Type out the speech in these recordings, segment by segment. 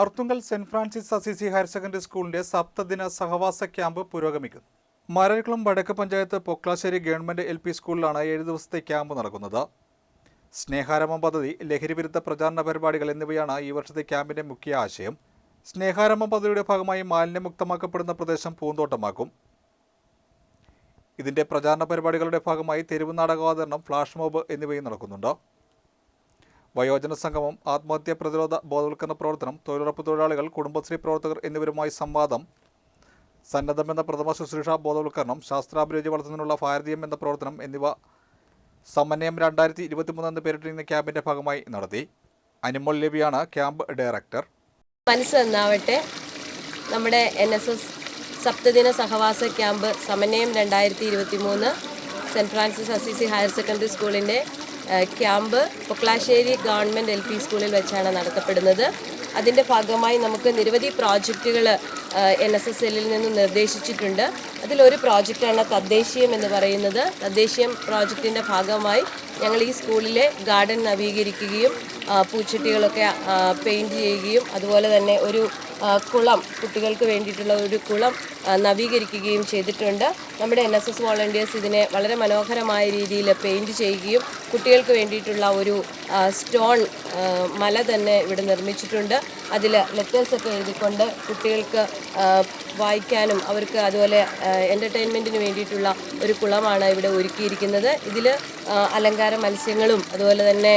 Arthunkal saint Francis Assisi higher secondary സ്കൂളിന്റെ സപ്തദിന സഹവാസ ക്യാമ്പ് പുരോഗമിക്കുന്നു മരക്കുളം വടക്ക് panchayat Poklassery government L P സ്കൂളിലാണ് ഏഴ് ദിവസത്തെ ക്യാമ്പ് നടക്കുന്നത്. സ്നേഹാരംഭം പദ്ധതി ലഹരിവിരുദ്ധ പ്രചാരണ പരിപാടികൾ എന്നിവയാണ് ഈ വർഷത്തെ ക്യാമ്പിന്റെ മുഖ്യ ആശയം. സ്നേഹാരംഭം പദ്ധതിയുടെ ഭാഗമായി മാലിന്യമുക്തമാക്കപ്പെടുന്ന പ്രദേശം പൂന്തോട്ടമാക്കും. ഇതിന്റെ പ്രചാരണ പരിപാടികളുടെ ഭാഗമായി തെരുവ് നാടകാവതരണം ഫ്ലാഷ് മോബ് എന്നിവയും നടക്കുന്നുണ്ട്. വയോജന സംഗമം ആത്മഹത്യാ പ്രതിരോധ ബോധവൽക്കരണ പ്രവർത്തനം തൊഴിലുറപ്പ് തൊഴിലാളികൾ കുടുംബശ്രീ പ്രവർത്തകർ എന്നിവരുമായി സംവാദം സന്നദ്ധം എന്ന പ്രഥമ ശുശ്രൂഷ ബോധവൽക്കരണം ശാസ്ത്രാഭിരുചി വളർത്തുന്നതിനുള്ള ഭാരതീയം എന്ന പ്രവർത്തനം എന്നിവ സമന്വയം രണ്ടായിരത്തി ഇരുപത്തിമൂന്ന് എന്ന് പേരിട്ടിരുന്ന ക്യാമ്പിന്റെ ഭാഗമായി നടത്തി. അനിമോൾ ലബിയാണ് ക്യാമ്പ് ഡയറക്ടർ. മനസ്സ് എന്നാവട്ടെ നമ്മുടെ എൻ എസ് എസ് സപ്തദിന സഹവാസ ക്യാമ്പ് സമന്വയം രണ്ടായിരത്തി ഇരുപത്തി മൂന്ന് saint Francis Assisi higher secondary സ്കൂളിന്റെ camp Poklassery government L P സ്കൂളിൽ വെച്ചാണ് നടത്തപ്പെടുന്നത്. അതിന്റെ ഭാഗമായി നമുക്ക് നിരവധി പ്രോജക്റ്റുകൾ എൻ എസ് എസ് എല്ലിൽ നിന്ന് നിർദ്ദേശിച്ചിട്ടുണ്ട്. അതിലൊരു പ്രോജക്റ്റാണ് തദ്ദേശീയം എന്ന് പറയുന്നത്. തദ്ദേശീയം പ്രോജക്റ്റിന്റെ ഭാഗമായി ഞങ്ങൾ ഈ സ്കൂളിലെ ഗാർഡൻ നവീകരിക്കുകയും പൂച്ചട്ടികളൊക്കെ പെയിന്റ് ചെയ്യുകയും അതുപോലെ തന്നെ ഒരു കുളം കുട്ടികൾക്ക് വേണ്ടിയിട്ടുള്ള ഒരു കുളം നവീകരിക്കുകയും ചെയ്തിട്ടുണ്ട്. നമ്മുടെ എൻ എസ് എസ് വോളണ്ടിയേഴ്സ് ഇതിനെ വളരെ മനോഹരമായ രീതിയിൽ പെയിന്റ് ചെയ്യുകയും കുട്ടികൾക്ക് വേണ്ടിയിട്ടുള്ള ഒരു സ്റ്റോൺ മല തന്നെ ഇവിടെ നിർമ്മിച്ചിട്ടുണ്ട്. അതിൽ ലെറ്റേഴ്സൊക്കെ എഴുതിക്കൊണ്ട് കുട്ടികൾക്ക് വായിക്കാനും അവർക്ക് അതുപോലെ എന്റർടൈൻമെന്റിന് വേണ്ടിയിട്ടുള്ള ഒരു കുളമാണ് ഇവിടെ ഒരുക്കിയിരിക്കുന്നത്. ഇതിൽ അലങ്കാര മത്സ്യങ്ങളും അതുപോലെ തന്നെ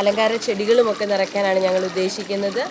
അലങ്കാര ചെടികളുമൊക്കെ നിറയ്ക്കാനാണ് ഞങ്ങൾ ഉദ്ദേശിക്കുന്നത്.